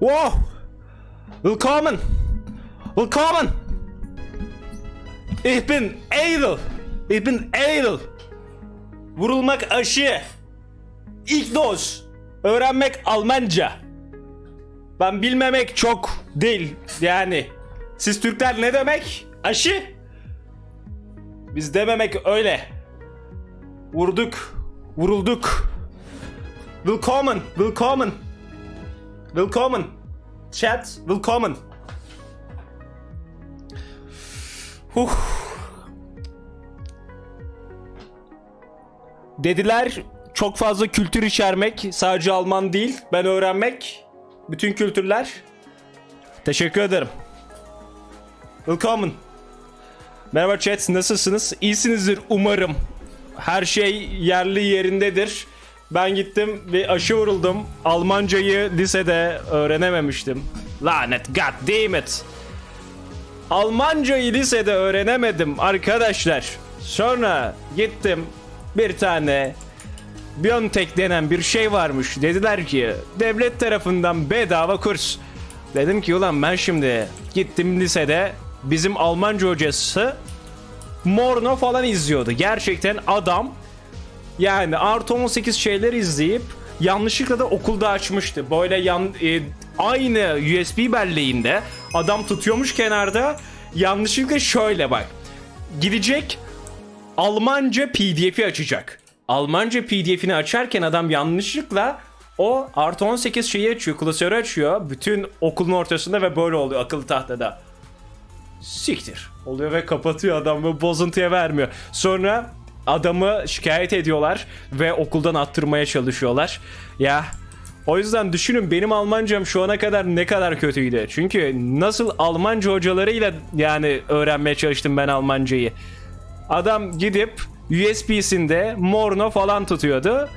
Wow! Willkommen! Willkommen! Ich bin edel! Ich bin edel! Vurulmak aşı! İlk doz! Öğrenmek Almanca! Ben bilmemek çok değil yani. Siz Türkler ne demek? Aşı? Biz dememek öyle. Vurduk. Vurulduk. Willkommen. Willkommen. Willkommen. Chat. Willkommen. Huh. Dediler çok fazla kültür içermek sadece Alman değil ben öğrenmek bütün kültürler. Teşekkür ederim. Willkommen. Merhaba chat nasılsınız? İyisinizdir umarım. Her şey yerli yerindedir. Ben gittim bir aşı vuruldum. Almancayı lisede öğrenememiştim. Lanet god damn it. Almancayı lisede öğrenemedim arkadaşlar. Sonra gittim bir tane Biontech denen bir şey varmış. Dediler ki devlet tarafından bedava kurs. Dedim ki ulan ben şimdi gittim lisede bizim Almanca hocası Morno falan izliyordu. Gerçekten adam yani artı 18 şeyler izleyip yanlışlıkla da okulda açmıştı. Böyle yan, e, aynı USB belleğinde adam tutuyormuş kenarda yanlışlıkla şöyle bak. Gidecek Almanca PDF'i açacak. Almanca PDF'ini açarken adam yanlışlıkla o artı 18 şeyi açıyor, klasörü açıyor. Bütün okulun ortasında ve böyle oluyor akıllı tahtada. Siktir oluyor ve kapatıyor adam ve bozuntuya vermiyor. Sonra adamı şikayet ediyorlar ve okuldan attırmaya çalışıyorlar. Ya o yüzden düşünün benim Almancam şu ana kadar ne kadar kötüydü. Çünkü nasıl Almanca hocalarıyla yani öğrenmeye çalıştım ben Almancayı. Adam gidip USB'sinde Morno falan tutuyordu.